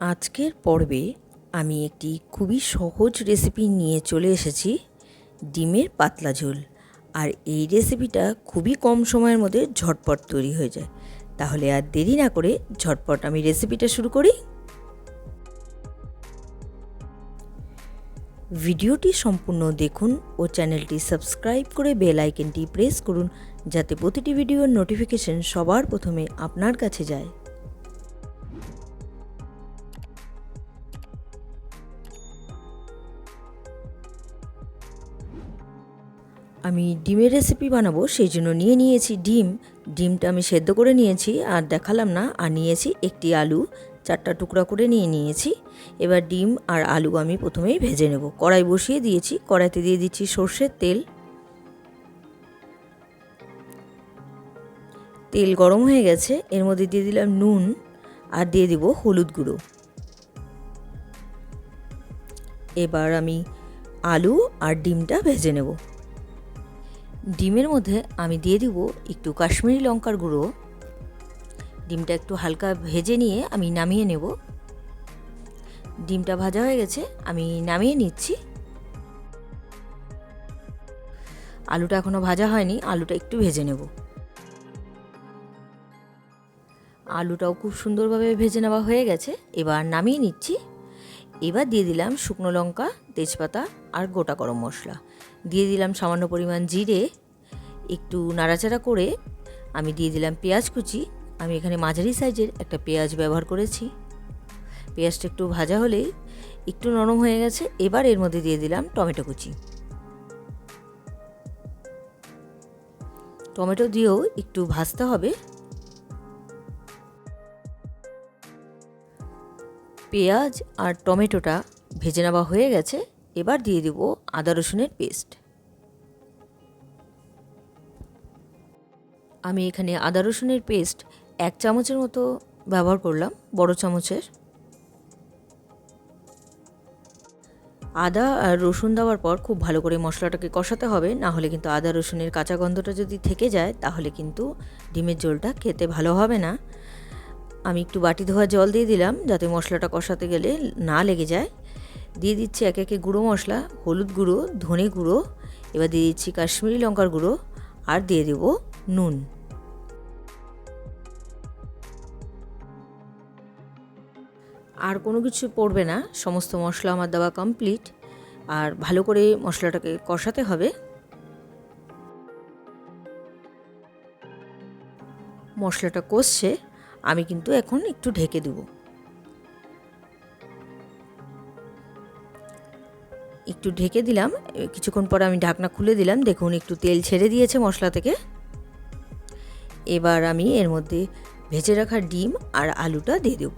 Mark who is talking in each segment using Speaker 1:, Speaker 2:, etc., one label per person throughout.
Speaker 1: আজকের পর্বে আমি একটি খুবই সহজ রেসিপি নিয়ে চলে এসেছি, ডিমের পাতলা ঝোল। আর এই রেসিপিটা খুবই কম সময়ের মধ্যে ঝটপট তৈরি হয়ে যায়। তাহলে আর দেরি না করে ঝটপট আমি রেসিপিটা শুরু করি। ভিডিওটি সম্পূর্ণ দেখুন ও চ্যানেলটি সাবস্ক্রাইব করে বেল আইকনটি প্রেস করুন, যাতে প্রতিটি ভিডিওর নোটিফিকেশন সবার প্রথমে আপনার কাছে যায়। আমি ডিমের রেসিপি বানাবো সেই জন্য নিয়ে নিয়েছি ডিম। ডিমটা আমি সেদ্ধ করে নিয়েছি, আর দেখালাম না, আর নিয়েছি একটি আলু। চারটা টুকরা করে নিয়ে নিয়েছি। এবার ডিম আর আলু আমি প্রথমেই ভেজে নেব। কড়াই বসিয়ে দিয়েছি, কড়াইতে দিয়ে দিচ্ছি সর্ষের তেল। তেল গরম হয়ে গেছে, এর মধ্যে দিয়ে দিলাম নুন, আর দিয়ে দিব হলুদ গুঁড়ো। এবার আমি আলু আর ডিমটা ভেজে নেব। ডিমের মধ্যে আমি দিয়ে দিব একটু কাশ্মীরি লঙ্কার গুঁড়ো। ডিমটা একটু হালকা ভেজে নিয়ে আমি নামিয়ে নেব। ডিমটা ভাজা হয়ে গেছে, আমি নামিয়ে নিচ্ছি। আলুটা এখনও ভাজা হয়নি, আলুটা একটু ভেজে নেব। আলুটাও খুব সুন্দরভাবে ভেজে নেওয়া হয়ে গেছে, এবার নামিয়ে নিচ্ছি। এবার দিয়ে দিলাম শুকনো লঙ্কা তেজপাতা আর গোটা গরম মশলা। দিয়ে দিলাম সামান্য পরিমাণ জিরে। একটু নাড়াচাড়া করে আমি দিয়ে দিলাম পেঁয়াজ কুচি। আমি এখানে মাঝারি সাইজের একটা পেঁয়াজ ব্যবহার করেছি। পেঁয়াজটা একটু ভাজা হলেই একটু নরম হয়ে গেছে। এবার এর মধ্যে দিয়ে দিলাম টমেটো কুচি। টমেটো দিয়েও একটু ভাজতে হবে। পেঁয়াজ আর টমেটোটা ভেজে নেওয়া হয়ে গেছে, এবার দিয়ে দেব আদা রসুনের পেস্ট। আমি এখানে আদা রসুনের পেস্ট এক চামচের মতো ব্যবহার করলাম, বড় চামচের। আদা আর রসুন দেওয়ার পর খুব ভালো করে মশলাটাকে কষাতে হবে, না হলে কিন্তু আদা রসুনের কাঁচা গন্ধটা যদি থেকে যায়, তাহলে কিন্তু ডিমের ঝোলটা খেতে ভালো হবে না। আমি একটু বাটি ধোয়া জল দিয়ে দিলাম, যাতে মশলাটা কষাতে গেলে না লেগে যায়। দিয়ে দিচ্ছি একে একে গুঁড়ো মশলা, হলুদ গুঁড়ো, ধনে গুঁড়ো, এবার দিয়ে দিচ্ছি কাশ্মীরি লঙ্কার গুঁড়ো আর দিয়ে দেবো নুন। আর কোনো কিছু পড়বে না, সমস্ত মশলা আমার দেওয়া কমপ্লিট আর ভালো করে মশলাটাকে কষাতে হবে। মশলাটা কষছে, আমি কিন্তু এখন একটু ঢেকে দেব। একটু ঢেকে দিলাম কিছুক্ষণ পর আমি ঢাকনা খুলে দিলাম, দেখুন একটু তেল ছেড়ে দিয়েছে মশলা থেকে। এবার আমি এর মধ্যে ভেজে রাখা ডিম আর আলুটা দিয়ে দেব।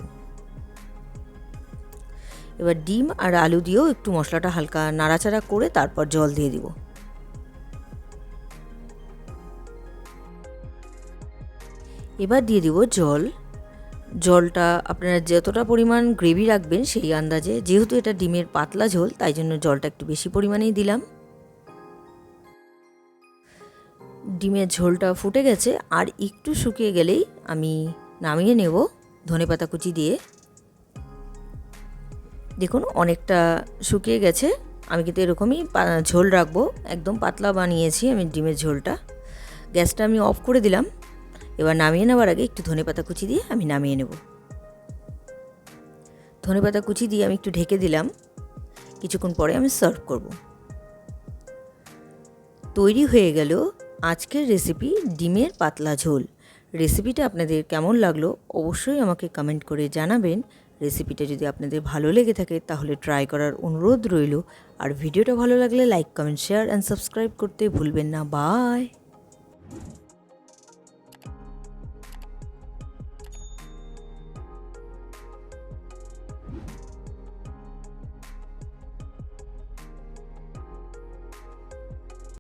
Speaker 1: এবার ডিম আর আলু দিয়েও একটু মশলাটা হালকা নাড়াচাড়া করে তারপর জল দিয়ে দিব। এবার দিয়ে দিব জল। জলটা আপনারা যতটা পরিমাণ গ্রেভি রাখবেন সেই আন্দাজে, যেহেতু এটা ডিমের পাতলা ঝোল, তাই জন্য জলটা একটু বেশি পরিমাণেই দিলাম। ডিমের ঝোলটা ফুটে গেছে, আর একটু শুকিয়ে গেলেই আমি নামিয়ে নেব ধনে পাতা কুচি দিয়ে। দেখুন, অনেকটা শুকিয়ে গেছে। আমি কিন্তু এরকমই ঝোল রাখব, একদম পাতলা বানিয়েছি আমি ডিমের ঝোলটা। গ্যাসটা আমি অফ করে দিলাম। এবার নামিয়ে নেওয়ার আগে একটু ধনে পাতা কুচি দিয়ে আমি নামিয়ে নেব। ধনে পাতা কুচি দিয়ে আমি একটু ঢেকে দিলাম। কিছুক্ষণ পরে আমি সার্ভ করব। তৈরি হয়ে গেল আজকের রেসিপি ডিমের পাতলা ঝোল। রেসিপিটা আপনাদের কেমন লাগল অবশ্যই আমাকে কমেন্ট করে জানাবেন। রেসিপিটা যদি আপনাদের ভালো লেগে থাকে তাহলে ট্রাই করার অনুরোধ রইল। আর ভিডিওটা ভালো লাগলে like comment share and subscribe করতে ভুলবেন না। বাই